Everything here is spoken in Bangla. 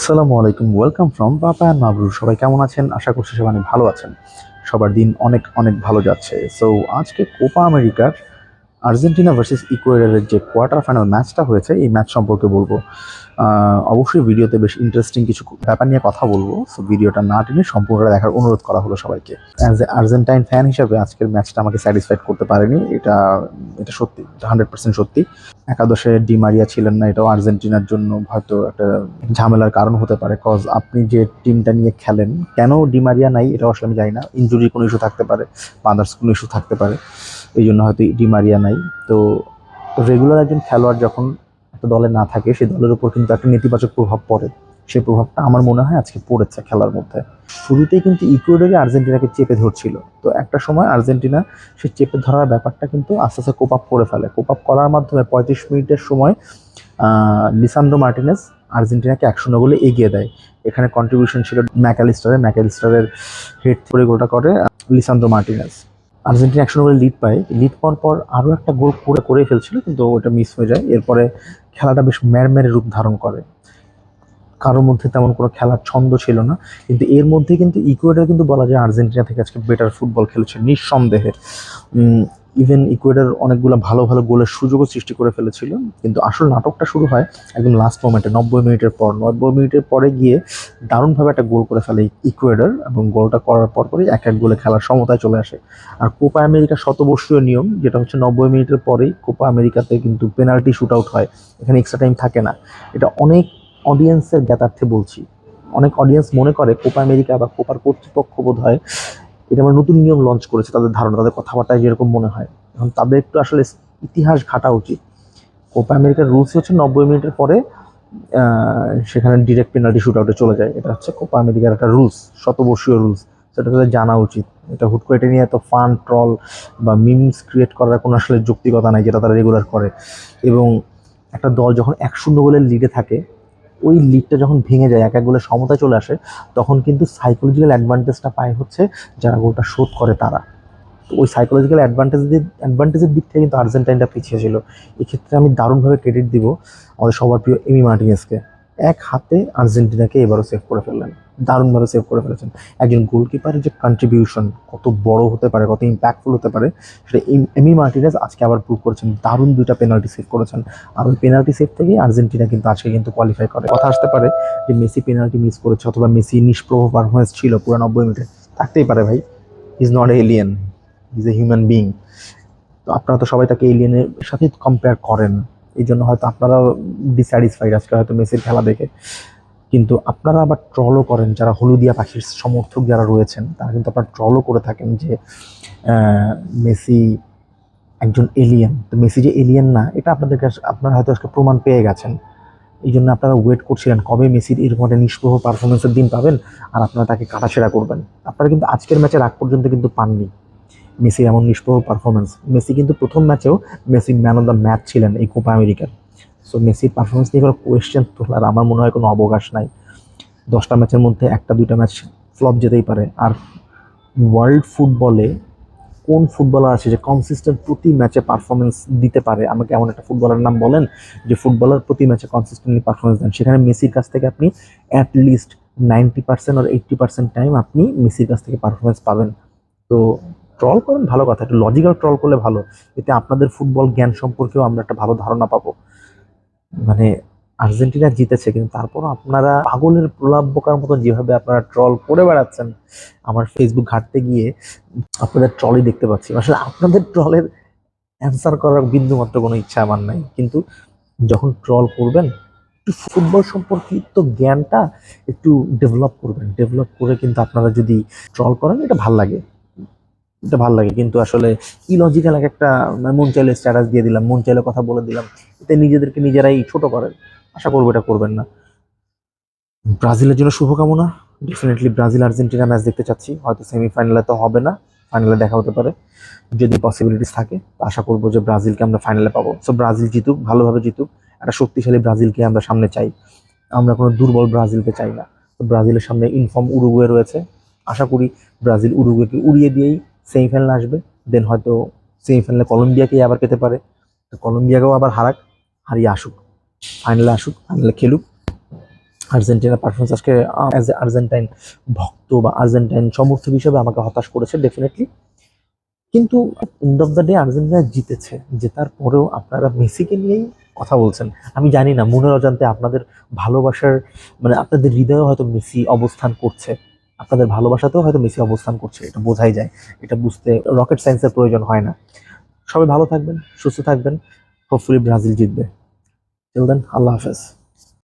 আসসালামু আলাইকুম ওয়েলকাম ফ্রম বাপা অ্যান্ড সবাই কেমন আছেন? আশা করছি সবাই অনেক ভালো আছেন। সবার দিন অনেক অনেক ভালো যাচ্ছে। সো আজকে কোপা আমেরিকার আর্জেন্টিনা ভার্সেস ইকুয়েডারের যে কোয়ার্টার ফাইনাল ম্যাচটা হয়েছে, এই ম্যাচ সম্পর্কে বলব। অবশ্যই ভিডিওতে বেশ ইন্টারেস্টিং কিছু ব্যাপার নিয়ে কথা বলব। সো ভিডিওটা না টেনে সম্পূর্ণটা দেখার অনুরোধ করা হলো সবাইকে। অ্যাজ এ আর্জেন্টাইন ফ্যান হিসেবে আজকের ম্যাচটা আমাকে স্যাটিসফাইড করতে পারেনি। এটা এটা সত্যি হান্ড্রেড পার্সেন্ট সত্যি। একাদশে ডিমারিয়া ছিলেন না, এটাও আর্জেন্টিনার জন্য হয়তো একটা ঝামেলার কারণ হতে পারে। কজ আপনি যে টিমটা নিয়ে খেলেন, কেন ডিমারিয়া নাই এটা আসলে আমি জানি না। ইনজুরির কোনো ইস্যু থাকতে পারে আদার্স কোনো ইস্যু থাকতে পারে। এই জন্য হয়তো ডিমারিয়া নাই। তো রেগুলার একজন খেলোয়াড় যখন একটা দলে না থাকে সেই দলের উপর কিন্তু একটা নেতিবাচক প্রভাব পড়ে। সেই প্রভাবটা আমার মনে হয় আজকে পড়েছে খেলার মধ্যে। শুরুতেই কিন্তু ইকুয়েডারে আর্জেন্টিনাকে চেপে ধরছিল। তো একটা সময় আর্জেন্টিনা সেই চেপে ধরার ব্যাপারটা কিন্তু আস্তে আস্তে কোপ আপ করে ফেলে। কোপ আপ করার মাধ্যমে পঁয়ত্রিশ মিনিটের সময় লিসান্দ্রো মার্টিনেস আর্জেন্টিনাকে এক শূন্য গোলে এগিয়ে দেয়। এখানে কন্ট্রিবিউশন ছিল ম্যাকালিস্টারের ম্যাকালিস্টারের হেড করে গোলটা করে আহ, লিসান্দ্রো মার্টিনেস। আর্জেন্টিনা একশো শূন্য গোলে লিড পায়। লিড পাওয়ার পর আরও একটা গোল করে করে ফেলছিল কিন্তু ওটা মিস হয়ে যায়। এরপরে খেলাটা বেশ ম্যারম্যারে রূপ ধারণ করে। কারোর মধ্যে তেমন কোনো খেলার ছন্দ ছিল না, কিন্তু এর মধ্যে কিন্তু ইকুয়েডার কিন্তু বলা যায় আর্জেন্টিনা থেকে আজকে বেটার ফুটবল খেলেছে নিঃসন্দেহে। ইভেন ইকুয়েডার অনেকগুলো ভালো ভালো গোলের সুযোগও সৃষ্টি করে ফেলেছিল। কিন্তু আসল নাটকটা শুরু হয় একদম লাস্ট মোমেন্টে নব্বই মিনিটের পর। নব্বই মিনিটের পরে গিয়ে দারুণভাবে একটা গোল করে ফেলে ইকুয়েডার এবং গোলটা করার পর পরই এক এক গোলে খেলার সমতায় চলে আসে। আর কোপা আমেরিকা শতবর্ষীয় নিয়ম, যেটা হচ্ছে নব্বই মিনিটের পরেই কোপা আমেরিকাতে কিন্তু পেনাল্টি শুট আউট হয়। এখানে এক্সট্রা টাইম থাকে না। এটা অনেক অডিয়েন্সের জ্ঞাতার্থে বলছি। অনেক অডিয়েন্স মনে করে কোপা আমেরিকা বা কোপার কর্তৃপক্ষ বোধ হয় এটা আমার নতুন নিয়ম লঞ্চ করেছে, তাদের ধারণা, তাদের কথাবার্তায় যেরকম মনে হয়। এখন তাদের একটু আসলে ইতিহাস ঘাটা উচিত। কোপা আমেরিকার রুলস হচ্ছে নব্বই মিনিটের পরে সেখানে ডিরেক্ট পেনাল্টি শুট আউটে চলে যায়। এটা হচ্ছে কোপা আমেরিকার একটা রুলস শতবর্ষীয় রুলস সেটা তাদের জানা উচিত। এটা হুট করে এটা নিয়ে এত ফান ট্রল বা মিমস ক্রিয়েট করার কোনো আসলে যৌক্তিকতা নাই, যেটা তারা রেগুলার করে। এবং একটা দল যখন এক শূন্য গোলের লিডে থাকে ওই লিডটা যখন ভেঙে যায়, এক এক সমতা চলে আসে, তখন কিন্তু সাইকোলজিক্যাল অ্যাডভান্টেজটা পায় হচ্ছে যারা গোলটা শোধ করে তারা। ওই সাইকোলজিক্যাল অ্যাডভান্টেজ অ্যাডভান্টেজের দিক থেকে কিন্তু আর্জেন্টাইনটা পিছিয়ে ছিল। এক্ষেত্রে আমি দারুণভাবে ক্রেডিট দিব আমাদের সবার প্রিয় এমি মার্টিনেসকে। এক হাতে আর্জেন্টিনাকে এবারও সেভ করে ফেললেন। দারুণভাবে সেভ করে ফেলেছেন। একজন গোলকিপারের যে কন্ট্রিবিউশন কত বড় হতে পারে, কত ইম্প্যাক্টফুল হতে পারে, সেটা এম- মার্টিনেস আজকে আবার প্রুভ করেছেন। দারুণ দুইটা পেনাল্টি সেভ করেছেন। আর ওই পেনাল্টি সেভ থেকেই আর্জেন্টিনা কিন্তু আজকে কিন্তু কোয়ালিফাই করে। কথা আসতে পারে যে মেসি পেনাল্টি মিস করেছে অথবা মেসি নিষ্প্রভ পারফরমেন্স ছিল পুরো নব্বই মিনিটে থাকতেই পারে ভাই। Is not a alien is a human being তো আপনারা তো সবাই তাকে এলিয়েনের সাথে কম্পেয়ার করেন। এই জন্য হয়তো আপনারাও ডিস্যাটিসফাইড আজকে হয়তো মেসির খেলা দেখে। কিন্তু আপনারা আবার ট্রলও করেন, যারা হলুদিয়া পাখির সমর্থক যারা রয়েছেন, তারা কিন্তু আপনারা ট্রলও করে থাকেন যে মেসি একজন এলিয়েন তো মেসি যে এলিয়েন না, এটা আপনাদের কাছে, আপনারা হয়তো আজকে প্রমাণ পেয়ে গেছেন। এই জন্য আপনারা ওয়েট করছিলেন কবে মেসির এরকম একটা নিষ্প্রভ পারফরমেন্সের দিন পাবেন, আর আপনারা তাকে কাটাছেড়া করবেন। আপনারা কিন্তু আজকের ম্যাচের আগ পর্যন্ত কিন্তু পাননি মেসির এমন নিষ্প্রভ পারফরমেন্স মেসি কিন্তু প্রথম ম্যাচেও Messi man of the match ছিলেন এই কোপা আমেরিকার সো মেসির পারফরমেন্স নিয়ে কোনো কোয়েশ্চেন তোলার আমার মনে হয় কোনো অবকাশ নাই। দশটা ম্যাচের মধ্যে একটা, দুইটা ম্যাচ ফ্লপ যেতেই পারে। আর ওয়ার্ল্ড ফুটবলে কোন ফুটবলার আছে যে কনসিস্টেন্ট প্রতি ম্যাচে পারফরমেন্স দিতে পারে? আমাকে এমন একটা ফুটবলার নাম বলেন যে ফুটবলার প্রতি ম্যাচে কনসিস্টেন্টলি পারফরমেন্স দেন। সেখানে মেসির কাছ থেকে আপনি অ্যাট লিস্ট নাইনটি পার্সেন্ট আর এইট্টি পার্সেন্ট টাইম আপনি মেসির কাছ থেকে পারফরমেন্স পাবেন। তো ট্রল করেন, ভালো কথা। একটু লজিক্যাল ট্রল করলে ভালো। এতে আপনাদের ফুটবল জ্ঞান সম্পর্কেও আমরা একটা ভালো ধারণা পাবো। মানে আর্জেন্টিনা জিতেছে, কিন্তু তারপর আপনারা পাগলের প্রলাপ বোকার মতো যেভাবে আপনারা ট্রল করে বেড়াচ্ছেন, আমার ফেসবুক ঘাটতে গিয়ে আপনাদের ট্রলই দেখতে পাচ্ছি। আসলে আপনাদের ট্রলের অ্যান্সার করার বিন্দুমাত্র কোনো ইচ্ছা আমার নাই, কিন্তু যখন ট্রল করবেন, একটু ফুটবল সম্পর্কিত জ্ঞানটা একটু ডেভেলপ করবেন। ডেভেলপ করে কিন্তু আপনারা যদি ট্রল করেন, এটা ভালো লাগে। এটা ভালো লাগে। কিন্তু আসলে ইলজিক্যাল এক একটা মানে মন চাইলে স্ট্যাটাস দিয়ে দিলাম, মন চাইলে কথা বলে দিলাম, এতে নিজেদেরকে নিজেরাই ছোট করেন আশা করব এটা করবেন না। ব্রাজিলের জন্য শুভকামনা। ডেফিনেটলি ব্রাজিল, আর্জেন্টিনা ম্যাচ দেখতে চাচ্ছি। হয়তো সেমিফাইনালে তো হবে না ফাইনালে দেখা হতে পারে। যদি পসিবিলিটিস থাকে আশা করব যে ব্রাজিলকে আমরা ফাইনালে পাবো। সো ব্রাজিল জিতুক, ভালোভাবে জিতুক। একটা শক্তিশালী ব্রাজিলকে আমরা সামনে চাই। আমরা কোনো দুর্বল ব্রাজিলকে চাই না। তো ব্রাজিলের সামনে ইনফর্ম উরুগুয়ে রয়েছে। আশা করি ব্রাজিল উরুগুয়েকে উড়িয়ে দিয়েই সেমিফাইনাল আসবে দেন হয়তো সেমিফাইনালে কলম্বিয়াকেই আবার পেতে পারে। কলম্বিয়াকেও আবার হারাক, হারিয়ে আসুক ফাইনালে আসুক ফাইনালে খেলুক। আর্জেন্টিনার পারফরমেন্স আজকে অ্যাজ এ আর্জেন্টাইন ভক্ত বা আর্জেন্টাইন সমর্থক হিসেবে আমাকে হতাশ করেছে ডেফিনেটলি কিন্তু end of the day Argentina জিতেছে, জেতার পরেও আপনারা মেসিকে নিয়েই কথা বলছেন। আমি জানি না, মনের অজান্তে আপনাদের ভালোবাসার মানে আপনাদের হৃদয়ে হয়তো মেসি অবস্থান করছে। আপনাদের ভালোবাসাতেও হয়তো মেসি অবস্থান করছে, এটা বোঝাই যায়। এটা বুঝতে রকেট সায়েন্সের প্রয়োজন হয় না। সবাই ভালো থাকবেন, সুস্থ থাকবেন। হোপফুলি ব্রাজিল জিতবে। দেন আল্লাহ হাফেজ।